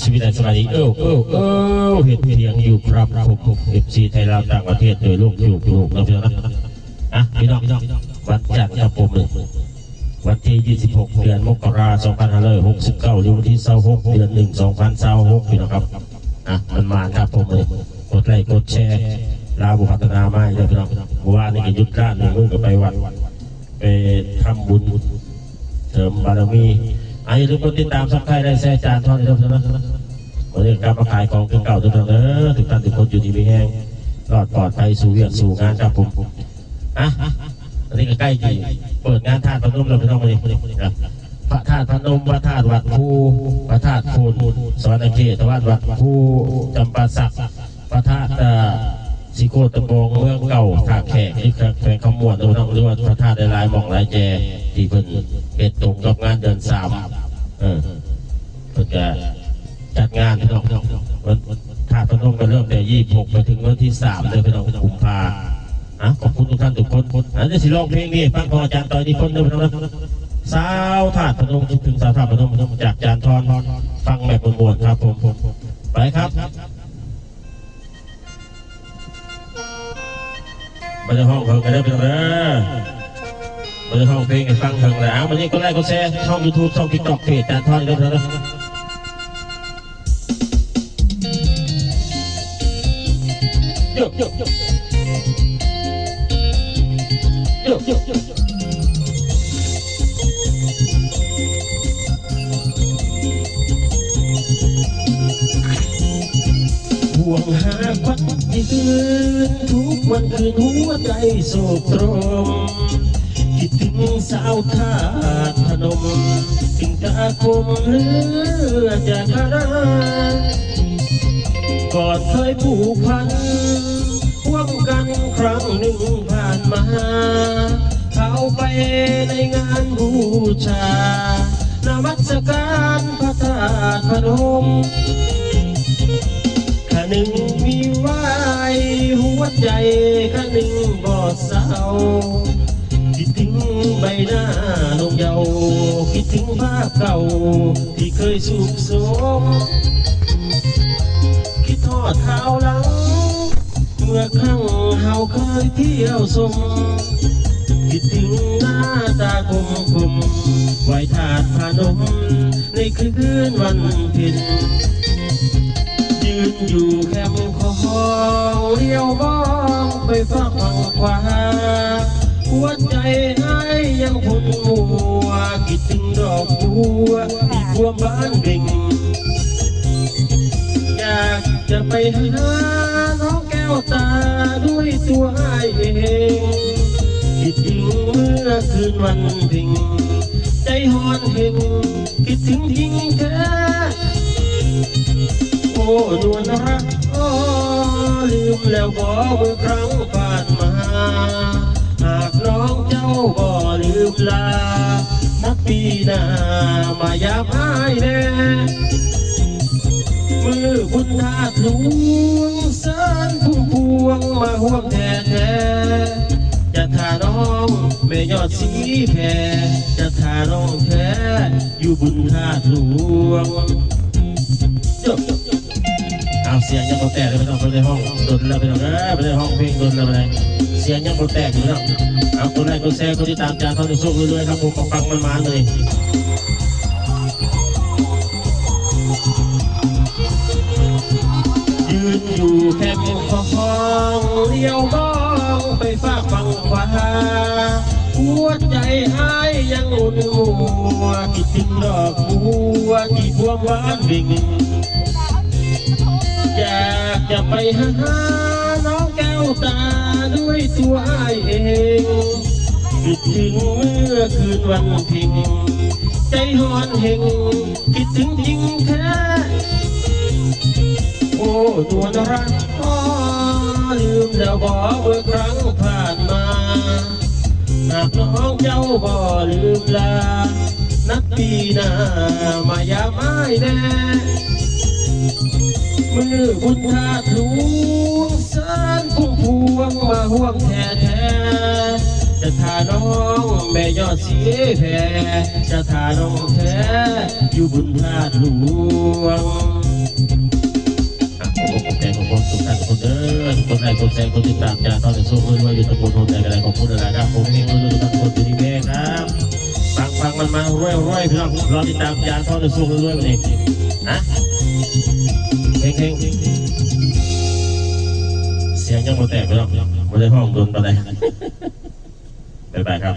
ชีวิตในสมัยนี้เออเออเออเห็นเพียงอยู่ครับผมผมเอฟซีไทยลาวต่างประเทศโดยลูกอยู่ลูกนะพี่อนะอะพี่น้องวันจันทร์ครับผมเลยวันที่ 26 เดือนมกราคม2569หรือวันที่26เดือน1 2026พี่น้องครับอะมันมาครับผมเลยกดไลค์กดแชร์ลาบุพัฒนาไม่เลยพี่น้องเมื่อวานนี้ก็หยุดร้านหนึ่งมื้อก็ไปวัดไปทำบุญเสริมบารมี อันนี้ทุกคนติดตามสักใครได้แซ่จานทอดเดิมนะวันนี้กลับมาขายของเก่าทุกท่านเออทุกท่านทุกคนอยู่ดีมีแห้งรอดปลอดภัยสู่เวียกสู่งานครับผมอะอันนี้ก็ใกล้ที่เปิดงานธาตุพนมเราไปต้องมาดินะพระธาตุพนมพระธาตุวัดภูพระธาตุโพนสวรรค์เขตวัดวัดภูจำปาสักพระธาตุ สีโคตะบงเมืองเก่าท่าแขกที่แขวงขมวดเราต้องเรียพระธาตุหลายๆหมองลายแจที่เพิ่นเป็นตรงกับงานเดือนสามเออเพิ่นจะจัดงานพี่น้องวันธาตุพนมก็เริ่มแต่ยี่หกไปถึงวันที่สามเลยพี่น้องกุมภาอะขอบคุณทุกท่านทุกคนอันนี้สิร้องเพลงนี้ฟังขออาจารย์ต่อยที่คนเดิมนะสาวธาตุพนมคิดถึงสาวธาตุพนมจากอาจารย์ทอนฟังแบบมวลๆครับผมไปครับ มาจะห้องเพิ่งกันได้เป็นเด้อมาจะห้องเพลงกันฟังเพิ่งแล้ววันนี้ก็ไลค์ก็แชร์ช่องยูทูบช่องทิกตอกเพจจานทอดได้เป็นเด้อโยกโยกโยกโยกโยกโยกห่วงหา ที่คืนทุกวันคืนหัวใจโศกตรมคิดถึงสาวธาตุพนมถึงตาคมเหลือจากคาราก่อนเคยผูกพันห่วงกันครั้งหนึ่งผ่านมาเข้าไปในงานบูชานมัสการพระธาตุพนมข้าหนึ่ง ใจข้าหนึ่งบ่เศร้าคิดถึงใบหน้าลงเยาว์คิดถึงภาพเก่า ที่เคยสุขสมคิดทอดเท้าหลัง เมื่อครั้งเฮาเคยเที่ยวสมคิดถึงหน้าตาคมคมไหวถาดพานม ในคืนวันเพ็ญยืนอยู่แค่ เลี้ยวมองไปฝั่งฝั่งขวาหัวใจให้ยังคงมัวคิดถึงดอกบัวที่พวบ้านเบ่งอยากจะไปหาน้องแก้วตาด้วยตัวอ้เองคิดถึงเมื่อคืนวันเพ็งใจหอนเห็นคิดถึงจริงแท้โอ้นวลรัก มแล้วบ่เมื่อครั้งผ่านมา หากน้องเจ้าบ่ลืมลานักปีหน้ามายามหายแน่มือบุญนาถหลวงเสานพุ่มพวงมาห่วงแท้แท้จะทาน้องแม่ยอดสีแพรจะทาน้องแท้อยู่บุญนาถหลวงจบ เอาเสียงยังบ่แตกเลยไม่ต้องไปในห้องดนแล้วไปต้องไปในห้องเพลงดนแล้วไปเสียงยังบ่แตกอยู่แล้วเอาคนแรกคนแซ่คนที่ตามจานเขาจะสู้เรื่อยๆครับผมฟังมันมาเลยยืนอยู่แคมป์ของเลี้ยวมองไปฝากฟังขวาหัวใจหายยังอุ่นมัวคิดถึงดอกบัวที่พวงหวานวิ่ง หาน้องแก้วตาด้วยตัวอ้เองคิดถึงเมื่อคืนวันพิงใจหอนเฮงคิดถึงจริงแท้โอ้ตัวนรักอ๋อลืมแล้วบ่เมื่อครั้งผ่านมาหากน้องเจ้าบ่ลืมลานัดปีหน้ามายามอ้ายแน่ มือบุญธาตุหลวงสารผู้พวงมาห่วงแท้แท้จะทาน้องแม่ยอดเสียแผ่จะทาน้องแท้อยู่บุญธาตุหลวงคนไหนคนใจคนติดตามจากตอนนี้สู้เพื่อนว่อยู่ตะบนโนนแต่อะไรของพูดอะไรนะผมนี่เพื่อนรู้ทุกคนที่นี่แม่ครับฟังฟังมันมารวยรวยพี่น้องรอติดตามจากตอนนี้สู้เพื่อนว่าอยู่ นะเพ่งเสียงยังโมแตกไปหรอกไม่ได้ห้องโดนไปเหนบ๊ายบายครับ